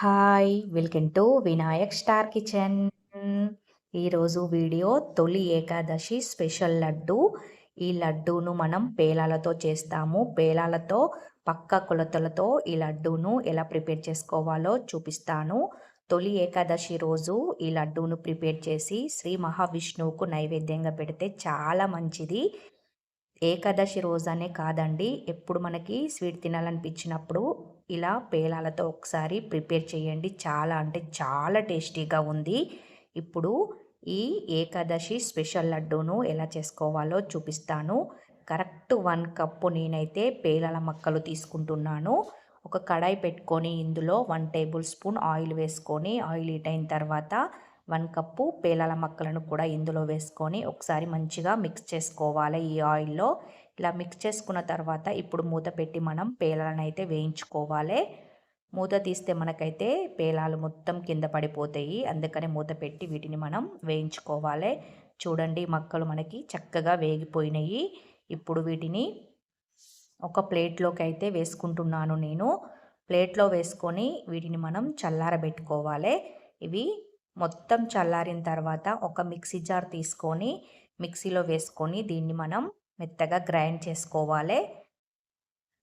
Hi welcome to Vinayak star kitchen. ఈరోజు video తొలి Ekadashi special laddu. ఈ లడ్డూను మనం పేలాలతో చేస్తాము. పేలాలతో పక్క కొలతలతో ఈ లడ్డూను ఎలా ప్రిపేర్ చేసుకోవాలో చూపిస్తాను. తొలి ఏకాదశి రోజు ఈ లడ్డూను ప్రిపేర్ చేసి శ్రీ మహావిష్ణువుకు నైవేద్యంగా పెడితే చాలా మంచిది. ఏకాదశి రోజనే కాదండి ఎప్పుడు మనకి స్వీట్ తినాలనిపించినప్పుడు ఇలా పేలాలతో ఒకసారి ప్రిపేర్ చేయండి. చాలా అంటే చాలా టేస్టీగా ఉంది. ఇప్పుడు ఈ ఏకాదశి స్పెషల్ లడ్డూను ఎలా చేసుకోవాలో చూపిస్తాను. కరెక్ట్ వన్ కప్పు నేనైతే పేలాల మక్కలు తీసుకుంటున్నాను. ఒక కడాయి పెట్టుకొని ఇందులో వన్ టేబుల్ స్పూన్ ఆయిల్ వేసుకొని ఆయిల్ హీట్ అయిన తర్వాత వన్ కప్పు పేలాల మక్కలను కూడా ఇందులో వేసుకొని ఒకసారి మంచిగా మిక్స్ చేసుకోవాలి ఈ ఆయిల్లో. ఇలా మిక్స్ చేసుకున్న తర్వాత ఇప్పుడు మూత పెట్టి మనం పేలాలను అయితే వేయించుకోవాలి. మూత తీస్తే మనకైతే పేలాలు మొత్తం కింద పడిపోతాయి. అందుకనే మూత పెట్టి వీటిని మనం వేయించుకోవాలి. చూడండి మక్కలు మనకి చక్కగా వేగిపోయినాయి. ఇప్పుడు వీటిని ఒక ప్లేట్లోకి అయితే వేసుకుంటున్నాను నేను. ప్లేట్లో వేసుకొని వీటిని మనం చల్లారబెట్టుకోవాలి. ఇవి మొత్తం చల్లారిన తర్వాత ఒక మిక్సీ జార్ తీసుకొని మిక్సీలో వేసుకొని దీన్ని మనం మెత్తగా గ్రైండ్ చేసుకోవాలి.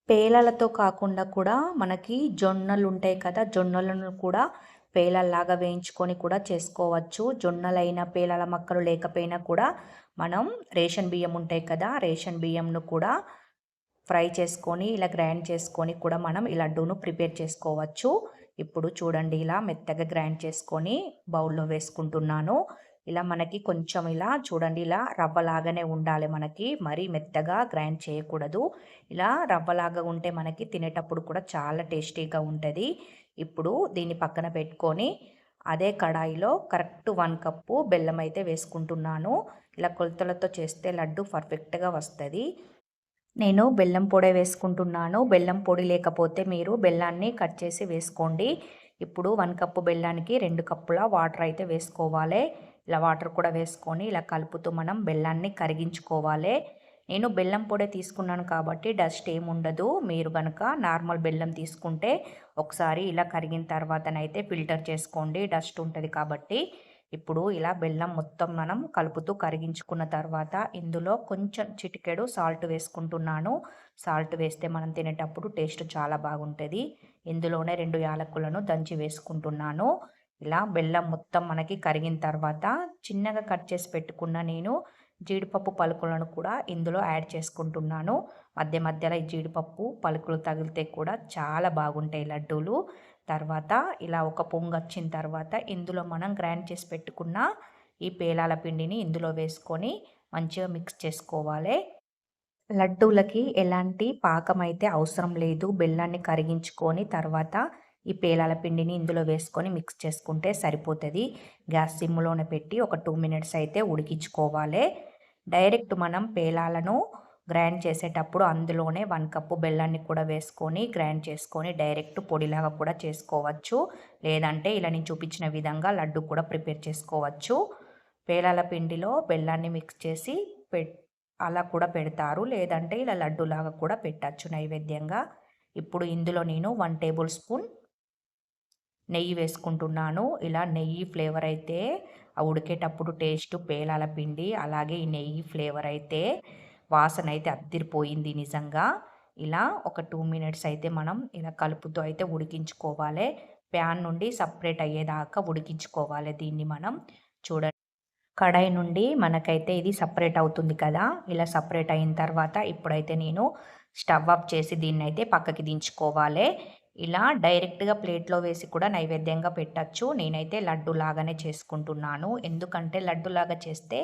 పేలలతో కాకుండా కూడా మనకి జొన్నలు ఉంటాయి కదా జొన్నలను కూడా పేలల్లాగా వేయించుకొని కూడా చేసుకోవచ్చు. జొన్నలైన పేలల మొక్కలు లేకపోయినా కూడా మనం రేషన్ బియ్యం ఉంటాయి కదా రేషన్ బియ్యంను కూడా ఫ్రై చేసుకొని ఇలా గ్రైండ్ చేసుకొని కూడా మనం ఈ లడ్డూను ప్రిపేర్ చేసుకోవచ్చు. ఇప్పుడు చూడండి ఇలా మెత్తగా గ్రైండ్ చేసుకొని బౌల్లో వేసుకుంటున్నాను. ఇలా మనకి కొంచెం ఇలా చూడండి ఇలా రవ్వలాగానే ఉండాలి మనకి. మరీ మెత్తగా గ్రైండ్ చేయకూడదు. ఇలా రవ్వలాగా ఉంటే మనకి తినేటప్పుడు కూడా చాలా టేస్టీగా ఉంటుంది. ఇప్పుడు దీన్ని పక్కన పెట్టుకొని అదే కడాయిలో కరెక్ట్ వన్ కప్పు బెల్లం అయితే వేసుకుంటున్నాను. ఇలా కొలతలతో చేస్తే లడ్డు పర్ఫెక్ట్గా వస్తుంది. నేను బెల్లం పొడి వేసుకుంటున్నాను. బెల్లం పొడి లేకపోతే మీరు బెల్లాన్ని కట్ చేసి వేసుకోండి. ఇప్పుడు వన్ కప్పు బెల్లానికి రెండు కప్పుల వాటర్ అయితే వేసుకోవాలి. ఇలా వాటర్ కూడా వేసుకొని ఇలా కలుపుతూ మనం బెల్లాన్ని కరిగించుకోవాలి. నేను బెల్లం పొడి తీసుకున్నాను కాబట్టి డస్ట్ ఏముండదు మీరు కనుక నార్మల్ బెల్లం తీసుకుంటే ఒకసారి ఇలా కరిగిన తర్వాతనైతే ఫిల్టర్ చేసుకోండి. డస్ట్ ఉంటుంది కాబట్టి ఇప్పుడు ఇలా బెల్లం మొత్తం మనం కలుపుతూ కరిగించుకున్న తర్వాత ఇందులో కొంచెం చిటికెడు సాల్ట్ వేసుకుంటున్నాను. సాల్ట్ వేస్తే మనం తినేటప్పుడు టేస్ట్ చాలా బాగుంటుంది. ఇందులోనే రెండు యాలకులను దంచి వేసుకుంటున్నాను. ఇలా బెల్లం మొత్తం మనకి కరిగిన తర్వాత చిన్నగా కట్ చేసి పెట్టుకున్న నేను జీడిపప్పు పలుకులను కూడా ఇందులో యాడ్ చేసుకుంటున్నాను. మధ్య మధ్యలో ఈ జీడిపప్పు పలుకులు తగిలితే కూడా చాలా బాగుంటాయి లడ్డూలు. తర్వాత ఇలా ఒక పొంగు వచ్చిన తర్వాత ఇందులో మనం గ్రైండ్ చేసి పెట్టుకున్న ఈ పేలాల పిండిని ఇందులో వేసుకొని మంచిగా మిక్స్ చేసుకోవాలి. లడ్డూలకి ఎలాంటి పాకం అయితే అవసరం లేదు. బెల్లాన్ని కరిగించుకొని తర్వాత ఈ పేలాల పిండిని ఇందులో వేసుకొని మిక్స్ చేసుకుంటే సరిపోతుంది. గ్యాస్ సిమ్లోనే పెట్టి ఒక టూ మినిట్స్ అయితే ఉడికించుకోవాలి. డైరెక్ట్ మనం పేలాలను గ్రైండ్ చేసేటప్పుడు అందులోనే వన్ కప్పు బెల్లాన్ని కూడా వేసుకొని గ్రైండ్ చేసుకొని డైరెక్ట్ పొడిలాగా కూడా చేసుకోవచ్చు. లేదంటే ఇలా నేను చూపించిన విధంగా లడ్డు కూడా ప్రిపేర్ చేసుకోవచ్చు. పేలాల పిండిలో బెల్లాన్ని మిక్స్ చేసి పె అలా కూడా పెడతారు. లేదంటే ఇలా లడ్డులాగా కూడా పెట్టచ్చు నైవేద్యంగా. ఇప్పుడు ఇందులో నేను వన్ టేబుల్ స్పూన్ నెయ్యి వేసుకుంటున్నాను. ఇలా నెయ్యి ఫ్లేవర్ అయితే ఉడికేటప్పుడు టేస్ట్ పేలాల పిండి అలాగే ఈ నెయ్యి ఫ్లేవర్ అయితే వాసన అయితే అద్దిరిపోయింది నిజంగా. ఇలా ఒక టూ మినిట్స్ అయితే మనం ఇలా కలుపుతూ అయితే ఉడికించుకోవాలి. ప్యాన్ నుండి సపరేట్ అయ్యేదాకా ఉడికించుకోవాలి దీన్ని మనం. చూడండి. కడాయి నుండి మనకైతే ఇది సపరేట్ అవుతుంది కదా. ఇలా సపరేట్ అయిన తర్వాత ఇప్పుడైతే నేను స్టవ్ ఆఫ్ చేసి దీన్ని అయితే పక్కకి దించుకోవాలి. ఇలా డైరెక్ట్గా ప్లేట్లో వేసి కూడా నైవేద్యంగా పెట్టచ్చు. నేనైతే లడ్డు లాగానే చేసుకుంటున్నాను. ఎందుకంటే లడ్డులాగా చేస్తే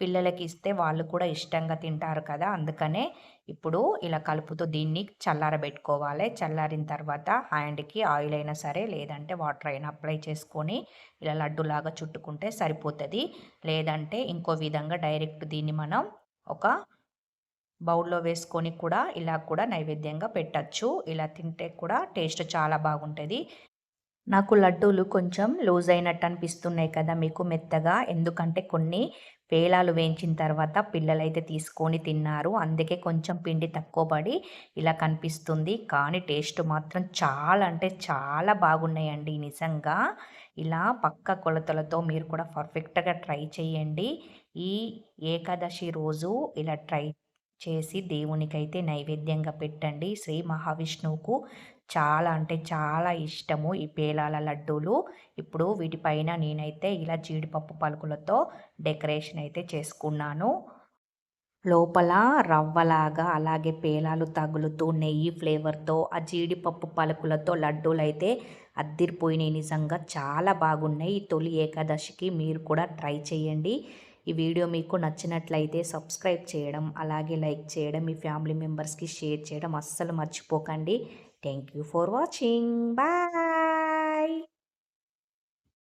పిల్లలకి ఇస్తే వాళ్ళు కూడా ఇష్టంగా తింటారు కదా! అందుకనే ఇప్పుడు ఇలా కలుపుతో దీన్ని చల్లారబెట్టుకోవాలి. చల్లారిన తర్వాత హ్యాండ్కి ఆయిల్ అయినా సరే లేదంటే వాటర్ అయినా అప్లై చేసుకొని ఇలా లడ్డులాగా చుట్టుకుంటే సరిపోతుంది. లేదంటే ఇంకో విధంగా డైరెక్ట్ దీన్ని మనం ఒక బౌల్లో వేసుకొని కూడా ఇలా కూడా నైవేద్యంగా పెట్టచ్చు. ఇలా తింటే కూడా టేస్ట్ చాలా బాగుంటుంది. నాకు లడ్డూలు కొంచెం లూజ్ అయినట్టు అనిపిస్తున్నాయి కదా మీకు మెత్తగా. ఎందుకంటే కొన్ని పేలాలు వేయించిన తర్వాత పిల్లలైతే తీసుకొని తిన్నారు. అందుకే కొంచెం పిండి తక్కువ పడి ఇలా కనిపిస్తుంది. కానీ టేస్ట్ మాత్రం చాలా అంటే చాలా బాగున్నాయండి నిజంగా. ఇలా పక్క కొలతలతో మీరు కూడా పర్ఫెక్ట్గా ట్రై చేయండి. ఈ ఏకాదశి రోజు ఇలా ట్రై చేసి దేవునికైతే నైవేద్యంగా పెట్టండి. శ్రీ మహావిష్ణువుకు చాలా అంటే చాలా ఇష్టము ఈ పేలాల లడ్డూలు. ఇప్పుడు వీటిపైన నేనైతే ఇలా జీడిపప్పు పలుకులతో డెకరేషన్ అయితే చేసుకున్నాను. లోపల రవ్వలాగా అలాగే పేలాలు తగులుతూ నెయ్యి ఫ్లేవర్తో ఆ జీడిపప్పు పలుకులతో లడ్డూలు అయితే అద్దిరిపోయినాయి. నిజంగా చాలా బాగున్నాయి. ఈ తొలి ఏకాదశికి మీరు కూడా ట్రై చేయండి. ఈ వీడియో మీకు నచ్చినట్లయితే సబ్స్క్రైబ్ చేయడం అలాగే లైక్ చేయడం మీ ఫ్యామిలీ మెంబర్స్కి షేర్ చేయడం అస్సలు మర్చిపోకండి. Thank you for watching. Bye.